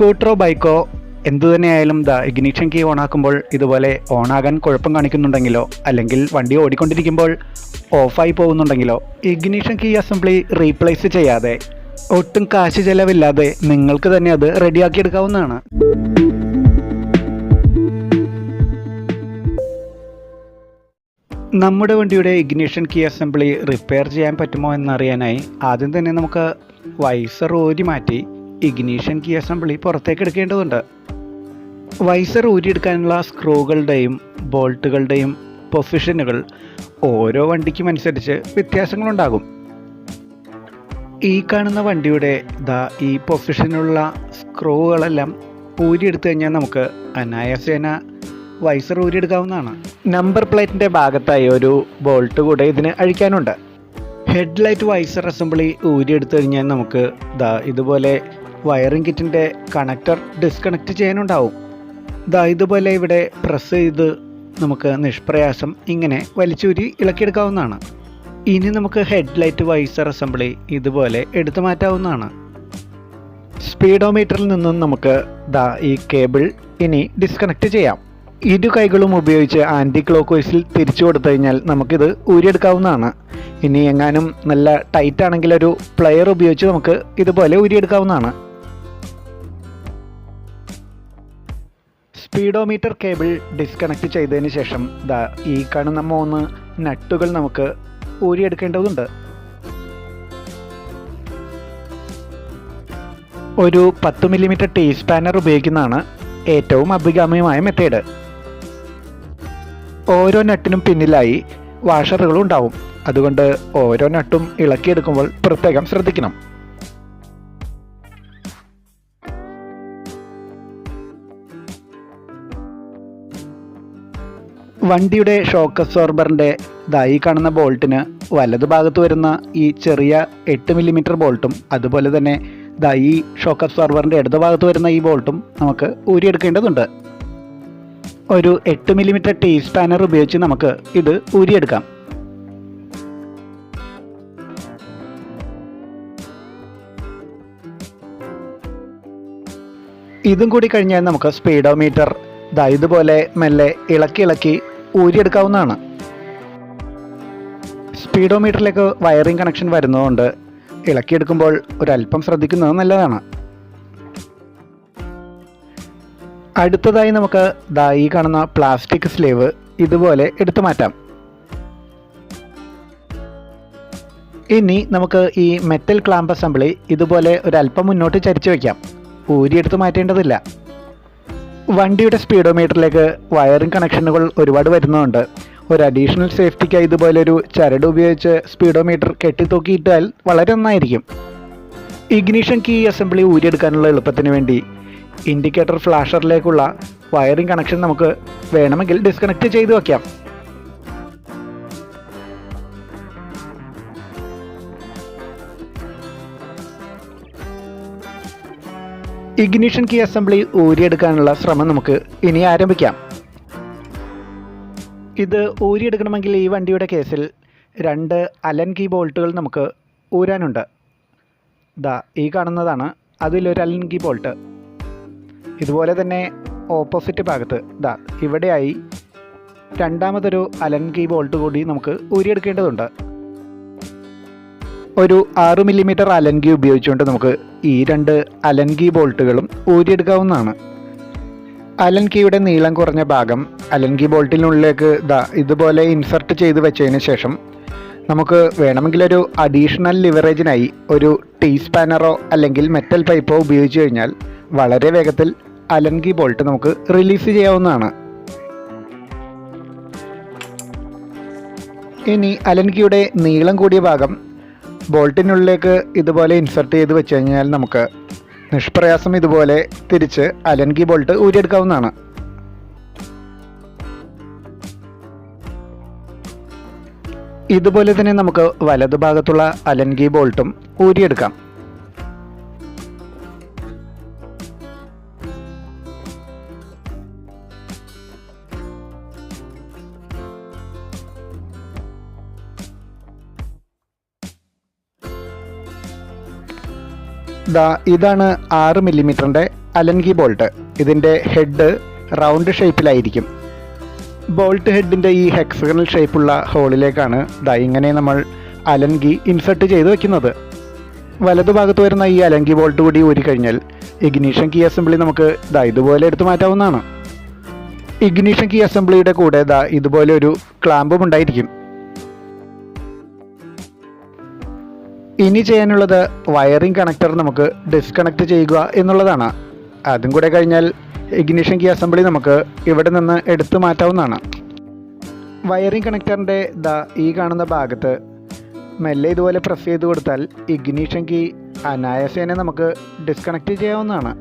സ്കൂട്ടറോ ബൈക്കോ എന്തു തന്നെയായാലും the ignition key ഓണാക്കുമ്പോൾ ഇതുപോലെ ഓണാകാൻ കുഴപ്പം കാണിക്കുന്നുണ്ടെങ്കിലോ അല്ലെങ്കിൽ വണ്ടി ഓടിക്കൊണ്ടിരിക്കുമ്പോൾ ഓഫായി പോകുന്നുണ്ടെങ്കിലോ ഇഗ്നിഷൻ കീ അസംബ്ലി റീപ്ലേസ് ചെയ്യാതെ ഒട്ടും കാശ് ചെലവില്ലാതെ നിങ്ങൾക്ക് തന്നെ അത് റെഡിയാക്കി എടുക്കാവുന്നതാണ്. നമ്മുടെ വണ്ടിയുടെ ഇഗ്നിഷൻ കീ അസംബ്ലി റിപ്പയർ ചെയ്യാൻ പറ്റുമോ എന്നറിയാനായി ആദ്യം തന്നെ നമുക്ക് വൈസർ ഊരി മാറ്റി ഇഗ്നിഷൻ കീ അസംബ്ലി പുറത്തേക്ക് എടുക്കേണ്ടതുണ്ട്. വൈസർ ഊരിയെടുക്കാനുള്ള സ്ക്രൂകളുടെയും ബോൾട്ടുകളുടെയും പൊസിഷനുകൾ ഓരോ വണ്ടിക്കും അനുസരിച്ച് വ്യത്യാസങ്ങളുണ്ടാകും. ഈ കാണുന്ന വണ്ടിയുടെ ദാ ഈ പൊസിഷനുള്ള സ്ക്രൂകളെല്ലാം ഊരിയെടുത്തു കഴിഞ്ഞാൽ നമുക്ക് അനായാസേന വൈസർ ഊരിയെടുക്കാവുന്നതാണ്. നമ്പർ പ്ലേറ്റിന്റെ ഭാഗത്തായി ഒരു ബോൾട്ട് കൂടെ ഇതിന് അഴിക്കാനുണ്ട്. ഹെഡ്ലൈറ്റ് വൈസർ അസംബ്ലി ഊരിയെടുത്തു കഴിഞ്ഞാൽ നമുക്ക് ദാ ഇതുപോലെ വയറിംഗ് കിറ്റിന്റെ കണക്ടർ ഡിസ്കണക്ട് ചെയ്യാനുണ്ടാവും. ദാ ഇതുപോലെ ഇവിടെ പ്രസ് ചെയ്ത് നമുക്ക് നിഷ്പ്രയാസം ഇങ്ങനെ വലിച്ചൂരി ഇളക്കിയെടുക്കാവുന്നതാണ്. ഇനി നമുക്ക് ഹെഡ്ലൈറ്റ് വൈസർ അസംബ്ലി ഇതുപോലെ എടുത്തു മാറ്റാവുന്നതാണ്. സ്പീഡോമീറ്ററിൽ നിന്നും നമുക്ക് ദാ ഈ കേബിൾ ഇനി ഡിസ്കണക്ട് ചെയ്യാം. ഇരു കൈകളും ഉപയോഗിച്ച് ആന്റി ക്ലോക്ക് വൈസിൽ തിരിച്ചു കൊടുത്തു കഴിഞ്ഞാൽ നമുക്കിത് ഊരിയെടുക്കാവുന്നതാണ്. ഇനി എങ്ങാനും നല്ല ടൈറ്റ് ആണെങ്കിൽ ഒരു പ്ലെയർ ഉപയോഗിച്ച് നമുക്ക് ഇതുപോലെ ഊരിയെടുക്കാവുന്നതാണ്. സ്പീഡോമീറ്റർ കേബിൾ ഡിസ്കണക്ട് ചെയ്തതിന് ശേഷം ദാ ഈ കാണുന്ന മൂന്ന് നട്ടുകൾ നമുക്ക് ഊരിയെടുക്കേണ്ടതുണ്ട്. ഒരു പത്ത് മില്ലിമീറ്റർ ടീ സ്പാനർ ഉപയോഗിക്കുന്നതാണ് ഏറ്റവും അഭികാമ്യമായ മെത്തേഡ്. ഓരോ നട്ടിനും പിന്നിലായി വാഷറുകളും ഉണ്ടാവും അതുകൊണ്ട് ഓരോ നട്ടും ഇളക്കിയെടുക്കുമ്പോൾ പ്രത്യേകം ശ്രദ്ധിക്കണം. വണ്ടിയുടെ ഷോക്ക് അബ്സോർബറിന്റെ ഇതായി കാണുന്ന ബോൾട്ടിന് വലതുഭാഗത്ത് വരുന്ന ഈ ചെറിയ എട്ട് മില്ലിമീറ്റർ ബോൾട്ടും അതുപോലെ തന്നെ ഇതാ ഈ ഷോക്ക് അബ്സോർബറിന്റെ ഇടതുഭാഗത്ത് വരുന്ന ഈ ബോൾട്ടും നമുക്ക് ഊരിയെടുക്കേണ്ടതുണ്ട്. ഒരു എട്ട് മില്ലിമീറ്റർ ടീ സ്പാനർ ഉപയോഗിച്ച് നമുക്ക് ഇത് ഊരിയെടുക്കാം. ഇതും കൂടി കഴിഞ്ഞാൽ നമുക്ക് സ്പീഡോമീറ്റർ ദാ ഇതുപോലെ മെല്ലെ ഇളക്കി ഇളക്കി ഊരിയെടുക്കാവുന്നതാണ്. സ്പീഡോമീറ്ററിലേക്ക് വയറിംഗ് കണക്ഷൻ വരുന്നതുകൊണ്ട് ഇളക്കിയെടുക്കുമ്പോൾ ഒരല്പം ശ്രദ്ധിക്കുന്നത് നല്ലതാണ്. അടുത്തതായി നമുക്ക് ദാ ഈ കാണുന്ന പ്ലാസ്റ്റിക് സ്ലീവ് ഇതുപോലെ എടുത്തു മാറ്റാം. ഇനി നമുക്ക് ഈ മെറ്റൽ ക്ലാമ്പ് അസംബ്ലി ഇതുപോലെ ഒരല്പം മുന്നോട്ട് ചരിച്ചു വയ്ക്കാം. ഊരിയെടുത്ത് മാറ്റേണ്ടതില്ല. വണ്ടിയുടെ സ്പീഡോമീറ്ററിലേക്ക് വയറിംഗ് കണക്ഷനുകൾ ഒരുപാട് വരുന്നതുകൊണ്ട് ഒരു അഡീഷണൽ സേഫ്റ്റിക്കായി ഇതുപോലൊരു ചരട് ഉപയോഗിച്ച് സ്പീഡോമീറ്റർ കെട്ടിത്തൂക്കിയിട്ടാൽ വളരെ നന്നായിരിക്കും. ഇഗ്നീഷൻ കീ അസംബ്ലി ഊരിയെടുക്കാനുള്ള എളുപ്പത്തിന് വേണ്ടി ഇൻഡിക്കേറ്റർ ഫ്ലാഷറിലേക്കുള്ള വയറിംഗ് കണക്ഷൻ നമുക്ക് വേണമെങ്കിൽ ഡിസ്കണക്ട് ചെയ്തു വയ്ക്കാം ഇഗ്നിഷൻ കീ അസംബ്ലി ഊരിയെടുക്കാനുള്ള ശ്രമം നമുക്ക് ഇനി ആരംഭിക്കാം. ഇത് ഊരിയെടുക്കണമെങ്കിൽ ഈ വണ്ടിയുടെ കേസിൽ രണ്ട് അലൻ കീ ബോൾട്ടുകൾ നമുക്ക് ഊരാനുണ്ട്. ദാ ഈ കാണുന്നതാണ് അതിലൊരു അലൻ കീ ബോൾട്ട്. ഇതുപോലെ തന്നെ ഓപ്പോസിറ്റ് ഭാഗത്ത് ദാ ഇവിടെയായി രണ്ടാമതൊരു അലൻ കീ ബോൾട്ട് കൂടി നമുക്ക് ഊരിയെടുക്കേണ്ടതുണ്ട്. ഒരു ആറ് മില്ലിമീറ്റർ അലൻകി ഉപയോഗിച്ചുകൊണ്ട് നമുക്ക് ഈ രണ്ട് അലൻകി ബോൾട്ടുകളും ഊരിയെടുക്കാവുന്നതാണ്. അലൻകിയുടെ നീളം കുറഞ്ഞ ഭാഗം അലൻകി ബോൾട്ടിനുള്ളിലേക്ക് ദാ ഇതുപോലെ ഇൻസർട്ട് ചെയ്ത് വെച്ചതിന് ശേഷം നമുക്ക് വേണമെങ്കിൽ ഒരു അഡീഷണൽ ലിവറേജിനായി ഒരു ടീ സ്പാനറോ അല്ലെങ്കിൽ മെറ്റൽ പൈപ്പോ ഉപയോഗിച്ച് കഴിഞ്ഞാൽ വളരെ വേഗത്തിൽ അലൻകി ബോൾട്ട് നമുക്ക് റിലീസ് ചെയ്യാവുന്നതാണ്. ഇനി അലൻകിയുടെ നീളം കൂടിയ ഭാഗം ബോൾട്ടിനുള്ളിലേക്ക് ഇതുപോലെ ഇൻസർട്ട് ചെയ്ത് വെച്ച് കഴിഞ്ഞാൽ നമുക്ക് നിഷ്പ്രയാസം ഇതുപോലെ തിരിച്ച് അലൻകി ബോൾട്ട് ഊരിയെടുക്കാവുന്നതാണ്. ഇതുപോലെ തന്നെ നമുക്ക് വലതുഭാഗത്തുള്ള അലൻകി ബോൾട്ടും ഊരിയെടുക്കാം. ദാ ഇതാണ് ആറ് മില്ലിമീറ്ററിന്റെ അലൻകി ബോൾട്ട്. ഇതിന്റെ ഹെഡ് റൗണ്ട് ഷേപ്പിലായിരിക്കും. ബോൾട്ട് ഹെഡിന്റെ ഈ ഹെക്സഗണൽ ഷേപ്പുള്ള ഹോളിലേക്കാണ് ദാ ഇങ്ങനെ നമ്മൾ അലൻകി ഇൻസെർട്ട് ചെയ്ത് വെക്കുന്നത്. വലതുഭാഗത്ത് വരുന്ന ഈ അലങ്കി ബോൾട്ട് കൂടി ഊരി കഴിഞ്ഞാൽ ഇഗ്നീഷൻ കീ അസംബ്ലി നമുക്ക് ദാ ഇതുപോലെ എടുത്തു മാറ്റാവുന്നതാണ്. ഇഗ്നീഷൻ കീ അസംബ്ലിയുടെ കൂടെ ദാ ഇതുപോലെ ഒരു ക്ലാമ്പും ഉണ്ടായിരിക്കും. ഇനി ചെയ്യാനുള്ളത് വയറിംഗ് കണക്ടർ നമുക്ക് ഡിസ്കണക്ട് ചെയ്യുക എന്നുള്ളതാണ്. അതും കൂടെ കഴിഞ്ഞാൽ ഇഗ്നിഷൻ കീ അസംബ്ലി നമുക്ക് ഇവിടെ നിന്ന് എടുത്തു മാറ്റാവുന്നതാണ്. വയറിംഗ് കണക്ടറിന്റെ ദ ഈ കാണുന്ന ഭാഗത്ത് മെല്ലെ ഇതുപോലെ പ്രസ് ചെയ്ത് കൊടുത്താൽ ഇഗ്നീഷൻ കീ അനായാസേന നമുക്ക് ഡിസ്കണക്ട് ചെയ്യാവുന്നതാണ്.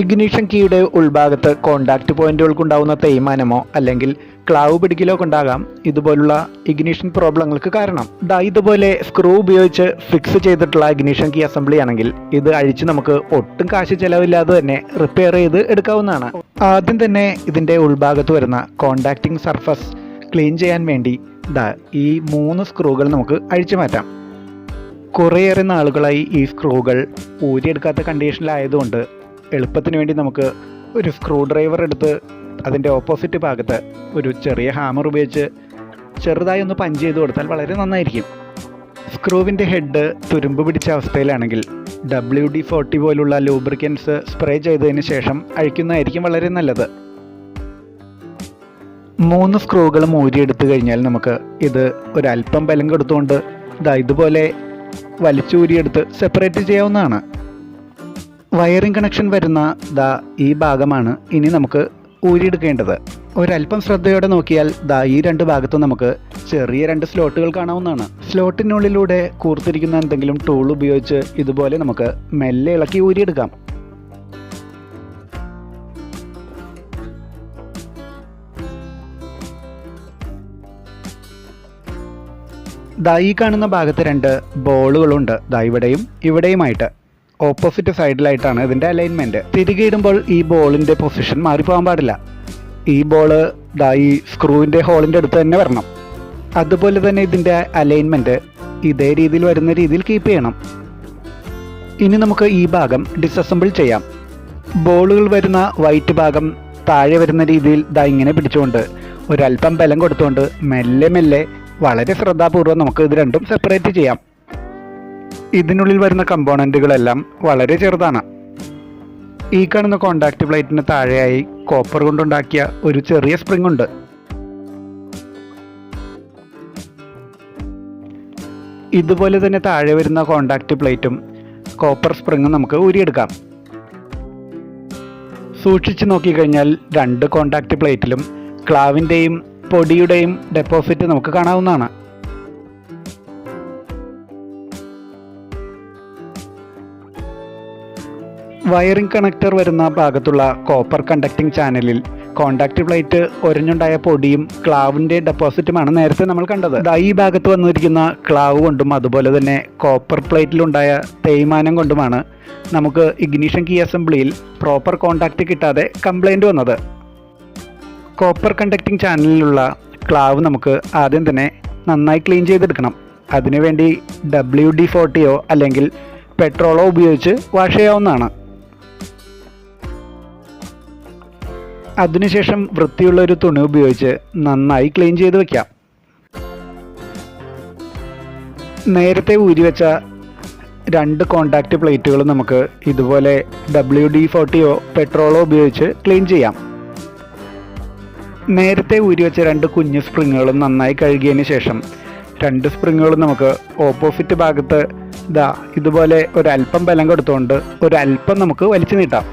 ഇഗ്നീഷൻ കീയുടെ ഉൾഭാഗത്ത് കോണ്ടാക്റ്റ് പോയിന്റുകൾക്കുണ്ടാവുന്ന തേയ്മാനമോ അല്ലെങ്കിൽ ക്ലാവ് പിടിക്കലോ കൊണ്ടാകാം ഇതുപോലുള്ള ഇഗ്നീഷൻ പ്രോബ്ലങ്ങൾക്ക് കാരണം. ഇതാ ഇതുപോലെ സ്ക്രൂ ഉപയോഗിച്ച് ഫിക്സ് ചെയ്തിട്ടുള്ള ഇഗ്നീഷൻ കീ അസംബ്ലി ആണെങ്കിൽ ഇത് അഴിച്ച് നമുക്ക് ഒട്ടും കാശ് ചെലവില്ലാതെ തന്നെ റിപ്പയർ ചെയ്ത് എടുക്കാവുന്നതാണ്. ആദ്യം തന്നെ ഇതിന്റെ ഉൾഭാഗത്ത് വരുന്ന കോണ്ടാക്റ്റിംഗ് സർഫസ് ക്ലീൻ ചെയ്യാൻ വേണ്ടി ഇതാ ഈ മൂന്ന് സ്ക്രൂകൾ നമുക്ക് അഴിച്ചു മാറ്റാം. കുറേയേറെ നാളുകളായി ഈ സ്ക്രൂകൾ ഊരിയെടുക്കാത്ത കണ്ടീഷനിലായതുകൊണ്ട് എളുപ്പത്തിന് വേണ്ടി നമുക്ക് ഒരു സ്ക്രൂ ഡ്രൈവർ എടുത്ത് അതിന്റെ ഓപ്പോസിറ്റ് ഭാഗത്ത് ഒരു ചെറിയ ഹാമർ ഉപയോഗിച്ച് ചെറുതായി ഒന്ന് പഞ്ച് ചെയ്ത് കൊടുത്താൽ വളരെ നന്നായിരിക്കും. സ്ക്രൂവിന്റെ ഹെഡ് തുരുമ്പ് പിടിച്ച അവസ്ഥയിലാണെങ്കിൽ ഡബ്ല്യു ഡി ഫോർട്ടി പോലുള്ള ലൂബ്രിക്കൻസ് സ്പ്രേ ചെയ്തതിന് ശേഷം അഴിക്കുന്നതായിരിക്കും വളരെ നല്ലത്. മൂന്ന് സ്ക്രൂകളും ഊരിയെടുത്തു കഴിഞ്ഞാൽ നമുക്ക് ഇത് ഒരല്പം ബലം കൊടുത്തുകൊണ്ട് ഇതാ ഇതുപോലെ വലിച്ചൂരിയെടുത്ത് സെപ്പറേറ്റ് ചെയ്യാവുന്നതാണ്. വയറിംഗ് കണക്ഷൻ വരുന്ന ദാ ഈ ഭാഗമാണ്. ഇനി നമുക്ക് ഊരിയെടുക്കേണ്ടത്. ഒരല്പം ശ്രദ്ധയോടെ നോക്കിയാൽ ദാ ഈ രണ്ട് ഭാഗത്തും നമുക്ക് ചെറിയ രണ്ട് സ്ലോട്ടുകൾ കാണാവുന്നതാണ്. സ്ലോട്ടിനുള്ളിലൂടെ കൂർത്തിരിക്കുന്ന എന്തെങ്കിലും ടൂൾ ഉപയോഗിച്ച് ഇതുപോലെ നമുക്ക് മെല്ലെ ഇളക്കി ഊരിയെടുക്കാം. ദാ ഈ കാണുന്ന ഭാഗത്ത് രണ്ട് ബോളുകളുണ്ട്. ദാ ഇവിടെയും ഇവിടെയുമായിട്ട്. ഓപ്പോസിറ്റ് സൈഡിലായിട്ടാണ് ഇതിന്റെ അലൈൻമെന്റ് തിരികെ ഇടുമ്പോൾ ഈ ബോളിന്റെ പൊസിഷൻ മാറിപ്പോകാൻ പാടില്ല. ഈ ബോൾ ദാ ഈ സ്ക്രൂവിന്റെ ഹോളിന്റെ അടുത്ത് തന്നെ വരണം. അതുപോലെ തന്നെ ഇതിന്റെ അലൈൻമെന്റ് ഇതേ രീതിയിൽ വരുന്ന രീതിയിൽ കീപ്പ് ചെയ്യണം. ഇനി നമുക്ക് ഈ ഭാഗം ഡിസസംബിൾ ചെയ്യാം. ബോളുകൾ വരുന്ന വൈറ്റ് ഭാഗം താഴെ വരുന്ന രീതിയിൽ ദാ ഇങ്ങനെ പിടിച്ചുകൊണ്ട് ഒരല്പം ബലം കൊടുത്തുകൊണ്ട് മെല്ലെ മെല്ലെ വളരെ ശ്രദ്ധാപൂർവം നമുക്ക് ഇത് രണ്ടും സെപ്പറേറ്റ് ചെയ്യാം. ഇതിനുള്ളിൽ വരുന്ന കമ്പോണന്റുകളെല്ലാം വളരെ ചെറുതാണ്. ഈ കാണുന്ന കോണ്ടാക്ട് പ്ലേറ്റിന് താഴെയായി കോപ്പർ കൊണ്ടുണ്ടാക്കിയ ഒരു ചെറിയ സ്പ്രിംഗ് ഉണ്ട്. ഇതുപോലെ തന്നെ താഴെ വരുന്ന കോണ്ടാക്ട് പ്ലേറ്റും കോപ്പർ സ്പ്രിങ്ങും നമുക്ക് ഊരിയെടുക്കാം. സൂക്ഷിച്ചു നോക്കിക്കഴിഞ്ഞാൽ രണ്ട് കോണ്ടാക്ട് പ്ലേറ്റിലും ക്ലാവിന്റെയും പൊടിയുടെയും ഡെപ്പോസിറ്റ് നമുക്ക് കാണാവുന്നതാണ്. വയറിംഗ് കണക്ടർ വരുന്ന ഭാഗത്തുള്ള കോപ്പർ കണ്ടക്ടിംഗ് ചാനലിൽ കോണ്ടാക്ട് പ്ലേറ്റ് ഒരഞ്ഞുണ്ടായ പൊടിയും ക്ലാവിന്റെ ഡെപ്പോസിറ്റുമാണ് നേരത്തെ നമ്മൾ കണ്ടത്. ഈ ഭാഗത്ത് വന്നിരിക്കുന്ന ക്ലാവ് കൊണ്ടും അതുപോലെ തന്നെ കോപ്പർ പ്ലേറ്റിലുണ്ടായ തേയ്മാനം കൊണ്ടുമാണ് നമുക്ക് ഇഗ്നീഷൻ കീ അസംബ്ലിയിൽ പ്രോപ്പർ കോണ്ടാക്റ്റ് കിട്ടാതെ കംപ്ലൈന്റ് വന്നത്. കോപ്പർ കണ്ടക്റ്റിംഗ് ചാനലിലുള്ള ക്ലാവ് നമുക്ക് ആദ്യം തന്നെ നന്നായി ക്ലീൻ ചെയ്തെടുക്കണം. അതിനുവേണ്ടി ഡബ്ല്യു ഡി ഫോർട്ടിയോ അല്ലെങ്കിൽ പെട്രോളോ ഉപയോഗിച്ച് വാഷ് ചെയ്യാവുന്നതാണ്. അതിനുശേഷം വൃത്തിയുള്ള ഒരു തുണി ഉപയോഗിച്ച് നന്നായി ക്ലീൻ ചെയ്ത് വെക്കാം. നേരത്തെ ഊരി വെച്ച രണ്ട് കോണ്ടാക്റ്റ് പ്ലേറ്റുകൾ നമുക്ക് ഇതുപോലെ ഡബ്ല്യു ഡി ഫോർട്ടിയോ പെട്രോളോ ഉപയോഗിച്ച് ക്ലീൻ ചെയ്യാം. നേരത്തെ ഊരി വെച്ച രണ്ട് കുഞ്ഞു സ്പ്രിങ്ങുകളും നന്നായി കഴുകിയതിന് ശേഷം രണ്ട് സ്പ്രിങ്ങുകളും നമുക്ക് ഓപ്പോസിറ്റ് ഭാഗത്ത് ഇതാ ഇതുപോലെ ഒരല്പം ബലം കൊടുത്തുകൊണ്ട് ഒരല്പം നമുക്ക് വലിച്ചു നീട്ടാം.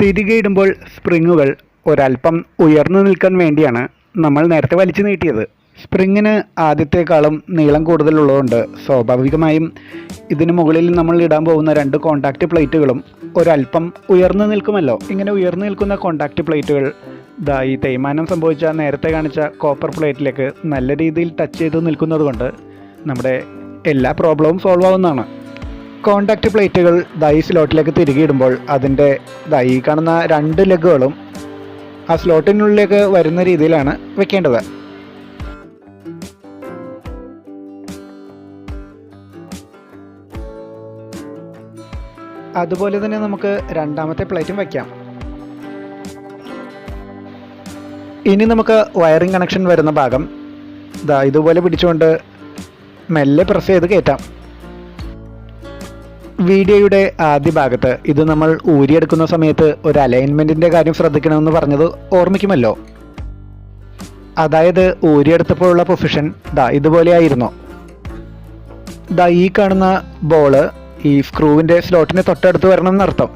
തിരികെ ഇടുമ്പോൾ സ്പ്രിങ്ങുകൾ ഒരല്പം ഉയർന്നു നിൽക്കാൻ വേണ്ടിയാണ് നമ്മൾ നേരത്തെ വലിച്ചു നീട്ടിയത്. സ്പ്രിങ്ങിന് ആദ്യത്തെക്കാളും നീളം കൂടുതലുള്ളതുകൊണ്ട് സ്വാഭാവികമായും ഇതിന് മുകളിൽ നമ്മൾ ഇടാൻ പോകുന്ന രണ്ട് കോണ്ടാക്റ്റ് പ്ലേറ്റുകളും ഒരല്പം ഉയർന്നു നിൽക്കുമല്ലോ. ഇങ്ങനെ ഉയർന്നു നിൽക്കുന്ന കോണ്ടാക്റ്റ് പ്ലേറ്റുകൾ ദാ ഈ തേയ്മാനം സംഭവിച്ച നേരത്തെ കാണിച്ച കോപ്പർ പ്ലേറ്റിലേക്ക് നല്ല രീതിയിൽ ടച്ച് ചെയ്ത് നിൽക്കുന്നതുകൊണ്ട് നമ്മുടെ എല്ലാ പ്രോബ്ലവും സോൾവ് ആവുന്നതാണ്. കോണ്ടാക്റ്റ് പ്ലേറ്റുകൾ ദൈ സ്ലോട്ടിലേക്ക് തിരികെ ഇടുമ്പോൾ അതിന്റെ ദൈ കാണുന്ന രണ്ട് ലെഗുകളും ആ സ്ലോട്ടിനുള്ളിലേക്ക് വരുന്ന രീതിയിലാണ് വെക്കേണ്ടത്. അതുപോലെ തന്നെ നമുക്ക് രണ്ടാമത്തെ പ്ലേറ്റും വയ്ക്കാം ഇനി നമുക്ക് വയറിംഗ് കണക്ഷൻ വരുന്ന ഭാഗം ഇതുപോലെ പിടിച്ചുകൊണ്ട് മെല്ലെ പ്രസ് ചെയ്ത് കയറ്റാം. വീഡിയോയുടെ ആദ്യ ഭാഗത്ത് ഇത് നമ്മൾ ഊരിയെടുക്കുന്ന സമയത്ത് ഒരു അലൈൻമെന്റിന്റെ കാര്യം ശ്രദ്ധിക്കണമെന്ന് പറഞ്ഞത് ഓർമ്മിക്കുമല്ലോ? അതായത് ഊരിയെടുത്തപ്പോഴുള്ള പൊസിഷൻ ദാ ഇതുപോലെയായിരുന്നു. ദാ ഈ കാണുന്ന ബോൾ ഈ സ്ക്രൂവിന്റെ സ്ലോട്ടിന് തൊട്ടടുത്ത് വരണം എന്നർത്ഥം.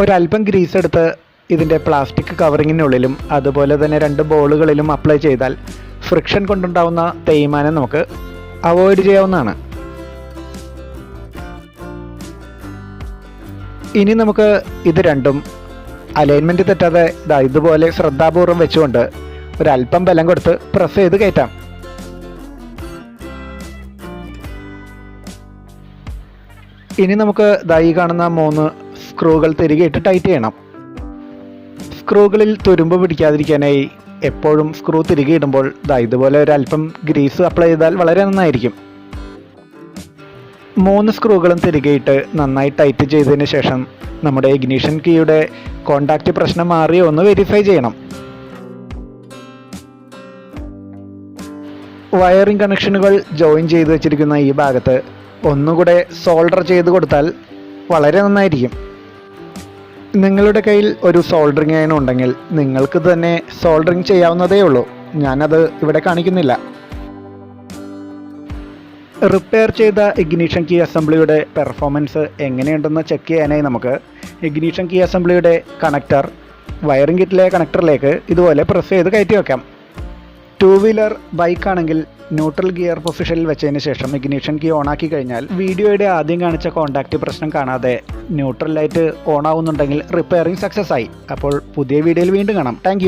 ഒരല്പം ഗ്രീസ് എടുത്ത് ഇതിന്റെ പ്ലാസ്റ്റിക് കവറിങ്ങിനുള്ളിലും അതുപോലെ തന്നെ രണ്ട് ബോളുകളിലും അപ്ലൈ ചെയ്താൽ ഫ്രിക്ഷൻ കൊണ്ടുണ്ടാവുന്ന തേയ്മാനം നമുക്ക് അവോയ്ഡ് ചെയ്യാവുന്നതാണ്. ഇനി നമുക്ക് ഇത് രണ്ടും അലൈൻമെന്റ് തെറ്റാതെ ഇതാ ഇതുപോലെ ശ്രദ്ധാപൂർവം വെച്ചുകൊണ്ട് ഒരല്പം ബലം കൊടുത്ത് പ്രസ് ചെയ്ത് കയറ്റാം. ഇനി നമുക്ക് ദാ ഈ കാണുന്ന മൂന്ന് സ്ക്രൂകൾ തിരികെ ഇട്ട് ടൈറ്റ് ചെയ്യണം. സ്ക്രൂകളിൽ തുരുമ്പ് പിടിക്കാതിരിക്കാനായി എപ്പോഴും സ്ക്രൂ തിരികെ ഇടുമ്പോൾ ഇതുപോലെ ഒരു അല്പം ഗ്രീസ് അപ്ലൈ ചെയ്താൽ വളരെ നന്നായിരിക്കും. മൂന്ന് സ്ക്രൂകളും തിരികെ ഇട്ട് നന്നായി ടൈറ്റ് ചെയ്തതിന് ശേഷം നമ്മുടെ ഇഗ്നീഷൻ കീയുടെ കോണ്ടാക്റ്റ് പ്രശ്നം മാറിയോ എന്ന് വെരിഫൈ ചെയ്യണം. വയറിംഗ് കണക്ഷനുകൾ ജോയിൻ ചെയ്ത് വെച്ചിരിക്കുന്ന ഈ ഭാഗത്ത് ഒന്നുകൂടെ സോൾഡർ ചെയ്ത് കൊടുത്താൽ വളരെ നന്നായിരിക്കും. നിങ്ങളുടെ കയ്യിൽ ഒരു സോൾഡറിങ് അയൺ ഉണ്ടെങ്കിൽ നിങ്ങൾക്ക് തന്നെ സോൾഡറിങ് ചെയ്യാവുന്നതേ ഉള്ളൂ. ഞാനത് ഇവിടെ കാണിക്കുന്നില്ല. റിപ്പയർ ചെയ്ത ഇഗ്നീഷൻ കീ അസംബ്ലിയുടെ പെർഫോമൻസ് എങ്ങനെയുണ്ടെന്ന് ചെക്ക് ചെയ്യാനായി നമുക്ക് ഇഗ്നീഷൻ കീ അസംബ്ലിയുടെ കണക്ടർ വയറിംഗ് കിറ്റിലെ കണക്ടറിലേക്ക് ഇതുപോലെ പ്രസ് ചെയ്ത് കയറ്റി വെക്കാം. ടു വീലർ ബൈക്ക് ആണെങ്കിൽ ന്യൂട്രൽ ഗിയർ പൊസിഷനിൽ വെച്ചതിന് ശേഷം ഇഗ്നീഷൻ കീ ഓണാക്കി കഴിഞ്ഞാൽ വീഡിയോയുടെ ആദ്യം കാണിച്ച കോണ്ടാക്റ്റ് പ്രശ്നം കാണാതെ ന്യൂട്രൽ ലൈറ്റ് ഓൺ ആവുന്നുണ്ടെങ്കിൽ റിപ്പയറിംഗ് സക്സസ് ആയി. അപ്പോൾ പുതിയ വീഡിയോയിൽ വീണ്ടും കാണാം. താങ്ക്